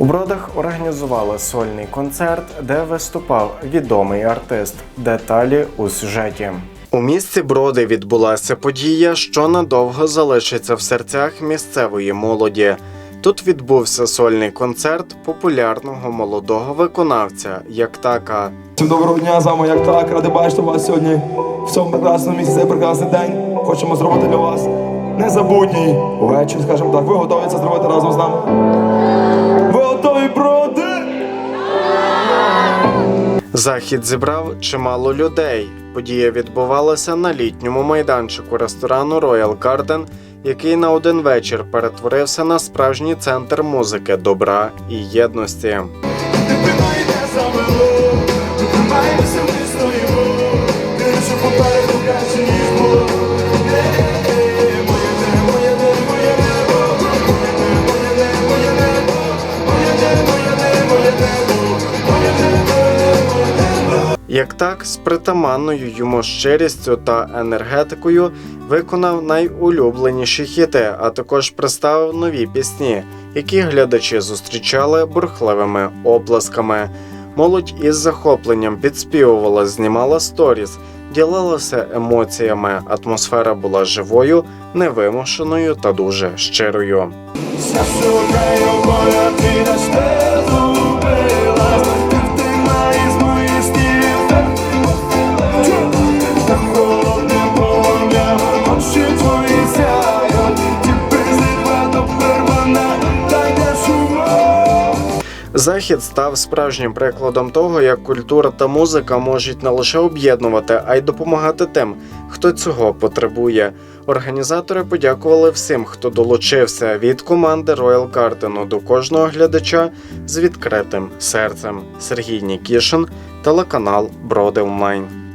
У Бродах організували сольний концерт, де виступав відомий артист. Деталі у сюжеті. У місті Броди відбулася подія, що надовго залишиться в серцях місцевої молоді. Тут відбувся сольний концерт популярного молодого виконавця Яктака. Всім доброго дня, з вами як так. Ради бачити вас сьогодні в цьому прекрасному місці, цей прекрасний день. Хочемо зробити для вас незабутній увечері, скажімо так. Ви готові це зробити разом з нами? Захід зібрав чимало людей. Подія відбувалася на літньому майданчику ресторану Royal Garden, який на один вечір перетворився на справжній центр музики, добра і єдності. Тримайте Як так, з притаманною йому щирістю та енергетикою виконав найулюбленіші хіти, а також представив нові пісні, які глядачі зустрічали бурхливими оплесками. Молодь із захопленням підспівувала, знімала сторіс, ділилася емоціями. Атмосфера була живою, невимушеною та дуже щирою. Захід став справжнім прикладом того, як культура та музика можуть не лише об'єднувати, а й допомагати тим, хто цього потребує. Організатори подякували всім, хто долучився від команди Royal Garden до кожного глядача з відкритим серцем. Сергій Нікішин, телеканал Броди Онлайн.